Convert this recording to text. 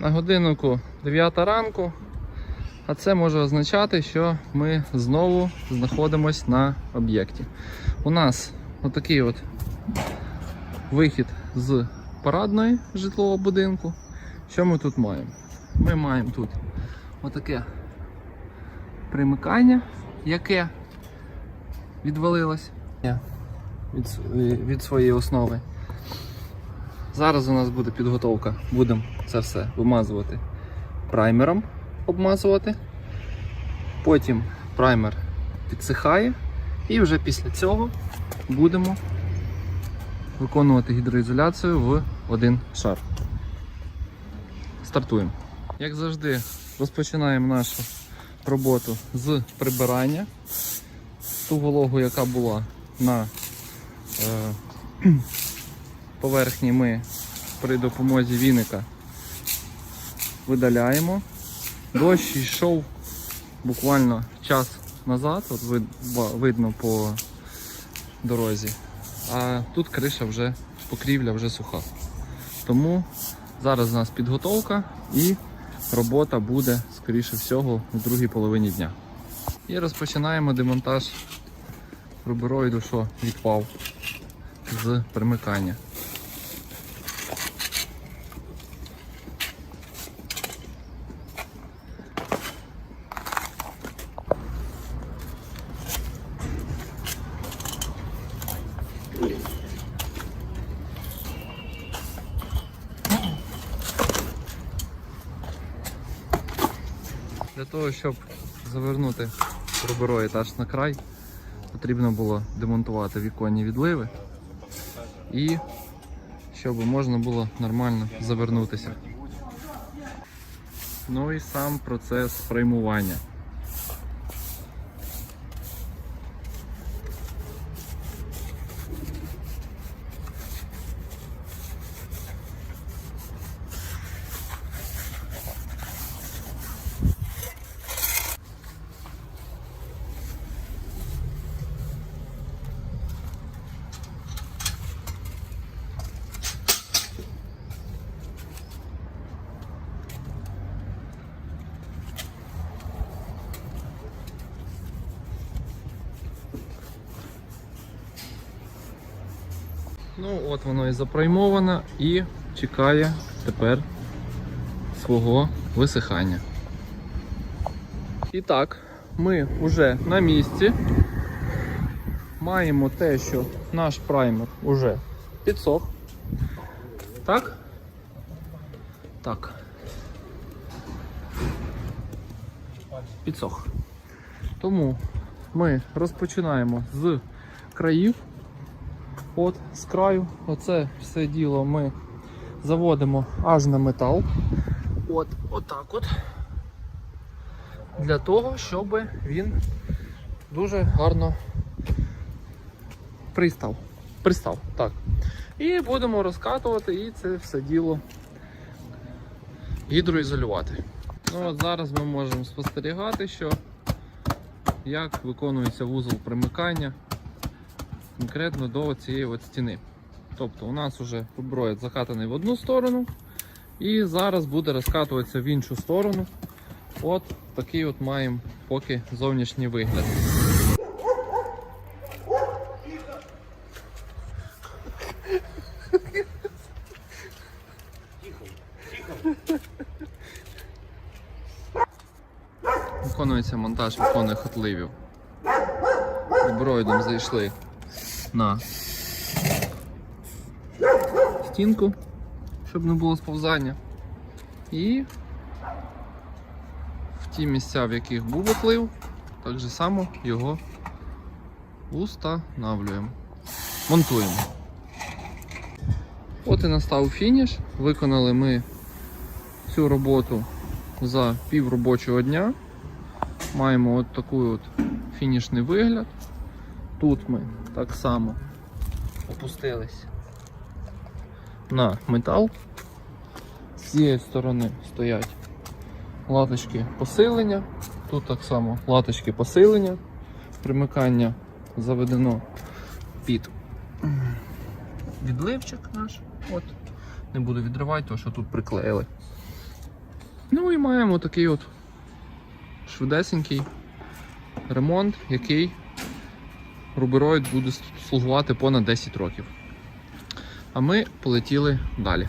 На годиннику 9 ранку, а це може означати, що ми знову знаходимося на об'єкті. У нас отакий от вихід з парадної житлового будинку. Що ми тут маємо? Ми маємо тут отаке примикання, яке відвалилось від, від своєї основи. Зараз у нас буде підготовка. Будемо це все вимазувати праймером, обмазувати. Потім праймер підсихає, і вже після цього будемо виконувати гідроізоляцію в один шар. Стартуємо. Як завжди, розпочинаємо нашу роботу з прибирання. Ту вологу, яка була на е, поверхні, ми при допомозі віника видаляємо. Дощ йшов буквально час назад, от вид- видно по дорозі. А тут криша вже, покрівля вже суха. Тому зараз у нас підготовка і робота буде, скоріше всього, у другій половині дня. І розпочинаємо демонтаж рубероїду, що відпав з примикання. Для того, щоб завернути рубероїд етаж на край, потрібно було демонтувати віконні відливи і щоб можна було нормально завернутися. Ну і сам процес приймування. Ну, от воно і запраймовано і чекає тепер свого висихання. І так, ми вже на місці. Маємо те, що наш праймер уже підсох. Так? Так. Підсох. Тому ми розпочинаємо з країв. От з краю, оце все діло ми заводимо аж на метал. От, отак от. Для того, щоб він дуже гарно пристав. Пристав, так. І будемо розкатувати і це все діло гідроізолювати. Ну от Зараз ми можемо спостерігати, що як виконується вузол примикання конкретно до цієї от стіни. Тобто у нас вже руброїд закатаний в одну сторону, і зараз буде розкатуватися в іншу сторону. От такий от маємо поки зовнішній вигляд. Виконується монтаж віконних отливів. Руброїдом зайшли на стінку, щоб не було сповзання. І в ті місця, в яких був отлив, так же само його устанавлюємо. Монтуємо. От і настав фініш. Виконали ми цю роботу за пів робочого дня. Маємо от такий от фінішний вигляд. Тут ми так само опустились на метал. З цієї сторони стоять латочки посилення. Тут так само латочки посилення. Примикання заведено під відливчик наш. От. Не буду відривати, тому що тут приклеїли. Ну і маємо такий от швидесенький ремонт, який рубероїд буде слугувати понад 10 років. А ми полетіли далі.